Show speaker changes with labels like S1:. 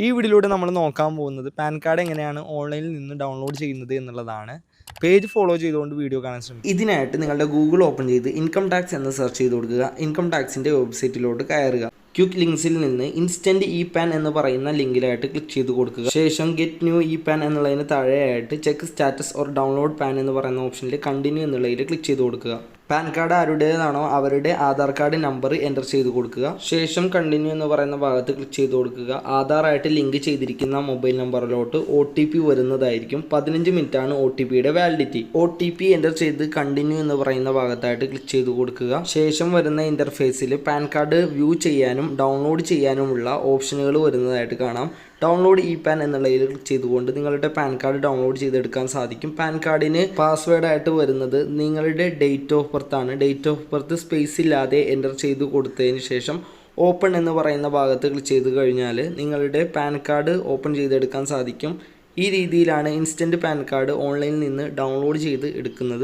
S1: ഈ വീഡിയോയിലൂടെ നമ്മൾ നോക്കാൻ പോകുന്നത് പാൻ കാർഡ് എങ്ങനെയാണ് ഓൺലൈനിൽ നിന്ന് ഡൗൺലോഡ് ചെയ്യുന്നത് എന്നുള്ളതാണ്. പേജ് ഫോളോ ചെയ്തുകൊണ്ട് വീഡിയോ കാണാൻ ശ്രമിക്കും ഇതിനായിട്ട് നിങ്ങളുടെ ഗൂഗിൾ ഓപ്പൺ ചെയ്ത് ഇൻകം ടാക്സ് എന്ന് സെർച്ച് ചെയ്ത് കൊടുക്കുക. ഇൻകം ടാക്സിന്റെ വെബ്സൈറ്റിലോട്ട് കയറുക. ക്വിക്ക് ലിങ്ക്സിൽ നിന്ന് ഇൻസ്റ്റന്റ് ഇ പാൻ എന്ന് പറയുന്ന ലിങ്കിലായിട്ട് ക്ലിക്ക് ചെയ്ത് കൊടുക്കുക. ശേഷം ഗെറ്റ് ന്യൂ ഇ പാൻ എന്നുള്ളതിന് താഴെയായിട്ട് check status or download PAN എന്ന് പറയുന്ന ഓപ്ഷനിൽ കണ്ടിന്യൂ എന്നുള്ളതിൽ ക്ലിക്ക് ചെയ്ത് കൊടുക്കുക. പാൻ കാർഡ് ആരുടേതാണോ അവരുടെ ആധാർ കാർഡ് നമ്പർ എന്റർ ചെയ്ത് കൊടുക്കുക. ശേഷം കണ്ടിന്യൂ എന്ന് പറയുന്ന ഭാഗത്ത് ക്ലിക്ക് ചെയ്ത് കൊടുക്കുക. ആധാറായിട്ട് ലിങ്ക് ചെയ്തിരിക്കുന്ന മൊബൈൽ നമ്പറിലോട്ട് ഒ ടി പി വരുന്നതായിരിക്കും. പതിനഞ്ച് മിനിറ്റ് ആണ് ഒ ടി പിയുടെ validity O T P enter ചെയ്ത് കണ്ടിന്യൂ എന്ന് പറയുന്ന ഭാഗത്തായിട്ട് ക്ലിക്ക് ചെയ്ത് കൊടുക്കുക. ശേഷം വരുന്ന ഇന്റർഫേസിൽ പാൻ കാർഡ് വ്യൂ ചെയ്യാനും ഡൗൺലോഡ് ചെയ്യാനുമുള്ള ഓപ്ഷനുകൾ വരുന്നതായിട്ട് കാണാം. ഡൗൺലോഡ് ഇ പാൻ എന്നുള്ളതിൽ ക്ലിക്ക് ചെയ്തുകൊണ്ട് നിങ്ങളുടെ പാൻ കാർഡ് ഡൗൺലോഡ് ചെയ്തെടുക്കാൻ സാധിക്കും. പാൻ കാർഡിന് പാസ്വേഡായിട്ട് വരുന്നത് നിങ്ങളുടെ ഡേറ്റ് ഓഫ് ബർത്ത് ആണ്. ഡേറ്റ് ഓഫ് ബർത്ത് സ്പേസ് ഇല്ലാതെ എന്റർ ചെയ്ത് കൊടുത്തതിന് ശേഷം ഓപ്പൺ എന്ന് പറയുന്ന ഭാഗത്ത് ക്ലിക്ക് ചെയ്ത് കഴിഞ്ഞാൽ നിങ്ങളുടെ പാൻ കാർഡ് ഓപ്പൺ ചെയ്തെടുക്കാൻ സാധിക്കും. ഈ രീതിയിലാണ് ഇൻസ്റ്റന്റ് പാൻ കാർഡ് ഓൺലൈനിൽ നിന്ന് ഡൗൺലോഡ് ചെയ്ത് എടുക്കുന്നത്.